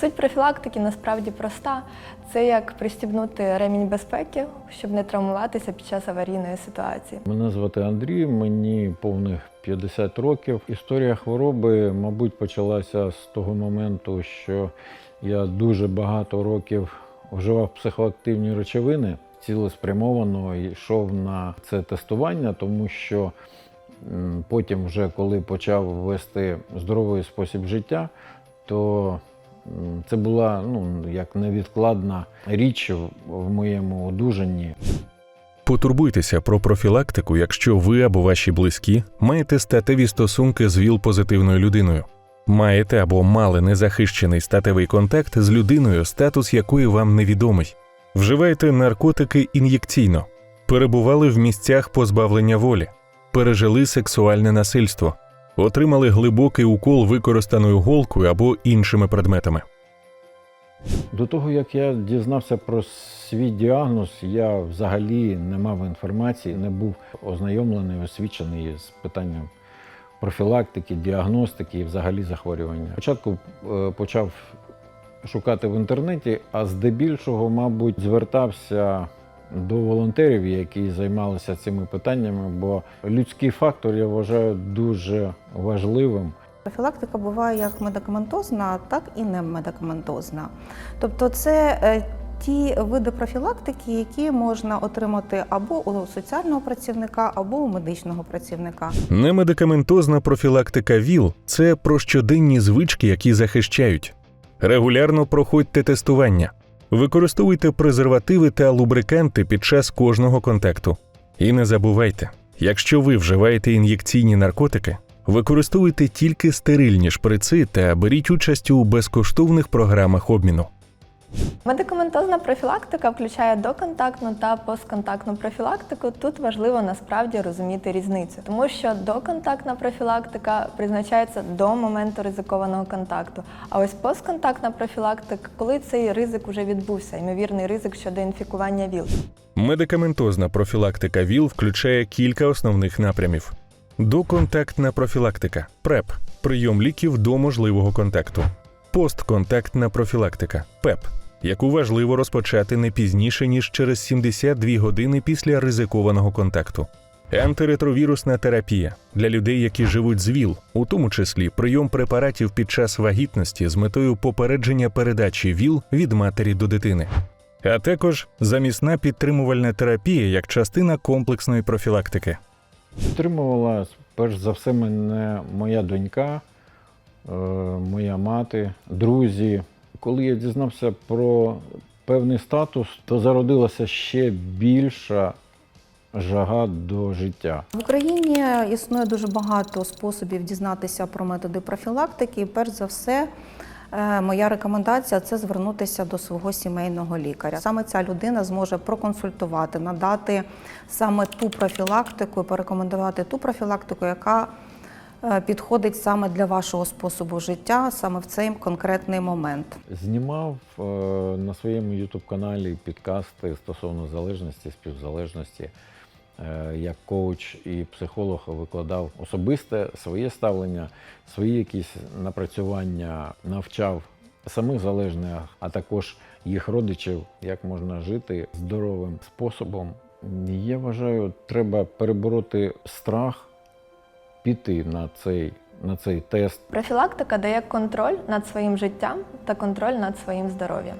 Суть профілактики насправді проста. Це як пристібнути ремінь безпеки, щоб не травмуватися під час аварійної ситуації. Мене звати Андрій, мені повних 50 років. Історія хвороби, мабуть, почалася з того моменту, що я дуже багато років вживав психоактивні речовини, цілеспрямовано йшов на це тестування, тому що потім, вже коли почав вести здоровий спосіб життя, то це була ну, як невідкладна річ в- моєму одужанні. Потурбуйтеся про профілактику, якщо ви або ваші близькі маєте статеві стосунки з ВІЛ-позитивною людиною. Маєте або мали незахищений статевий контакт з людиною, статус якої вам невідомий. Вживаєте наркотики ін'єкційно, перебували в місцях позбавлення волі, пережили сексуальне насильство, отримали глибокий укол використаною голкою або іншими предметами. До того, як я дізнався про свій діагноз, я взагалі не мав інформації, не був ознайомлений, освічений з питанням профілактики, діагностики і взагалі захворювання. Спочатку е, почав шукати в інтернеті, а здебільшого, мабуть, звертався до волонтерів, які займалися цими питаннями, бо людський фактор я вважаю дуже важливим. Профілактика буває як медикаментозна, так і не медикаментозна. Тобто, це е, ті види профілактики, які можна отримати або у соціального працівника, або у медичного працівника. Немедикаментозна профілактика ВІЛ це про щоденні звички, які захищають. Регулярно проходьте тестування, використовуйте презервативи та лубриканти під час кожного контакту. І не забувайте, якщо ви вживаєте ін'єкційні наркотики, використовуйте тільки стерильні шприци та беріть участь у безкоштовних програмах обміну. Медикаментозна профілактика включає доконтактну та постконтактну профілактику. Тут важливо насправді розуміти різницю, тому що доконтактна профілактика призначається до моменту ризикованого контакту. А ось постконтактна профілактика, коли цей ризик вже відбувся, ймовірний ризик щодо інфікування ВІЛ. Медикаментозна профілактика ВІЛ включає кілька основних напрямів: доконтактна профілактика ПРЕП прийом ліків до можливого контакту, постконтактна профілактика ПЕП, яку важливо розпочати не пізніше ніж через 72 години після ризикованого контакту. Антиретровірусна терапія для людей, які живуть з ВІЛ, у тому числі прийом препаратів під час вагітності з метою попередження передачі ВІЛ від матері до дитини а також замісна підтримувальна терапія як частина комплексної профілактики. Підтримувала перш за все мене моя донька, е, моя мати, друзі. Коли я дізнався про певний статус, то зародилася ще більша жага до життя. В Україні існує дуже багато способів дізнатися про методи профілактики. Перш за все, е, моя рекомендація це звернутися до свого сімейного лікаря. Саме ця людина зможе проконсультувати, надати саме ту профілактику, порекомендувати ту профілактику, яка підходить саме для вашого способу життя, саме в цей конкретний момент. Знімав е, на своєму ютуб-каналі підкасти стосовно залежності, співзалежності. Е, Як коуч і психолог викладав особисте своє ставлення, свої якісь напрацювання, навчав самих залежних, а також їх родичів, як можна жити здоровим способом. Я вважаю, треба перебороти страх, піти на цей, на цей тест. Профілактика дає контроль над своїм життям та контроль над своїм здоров'ям.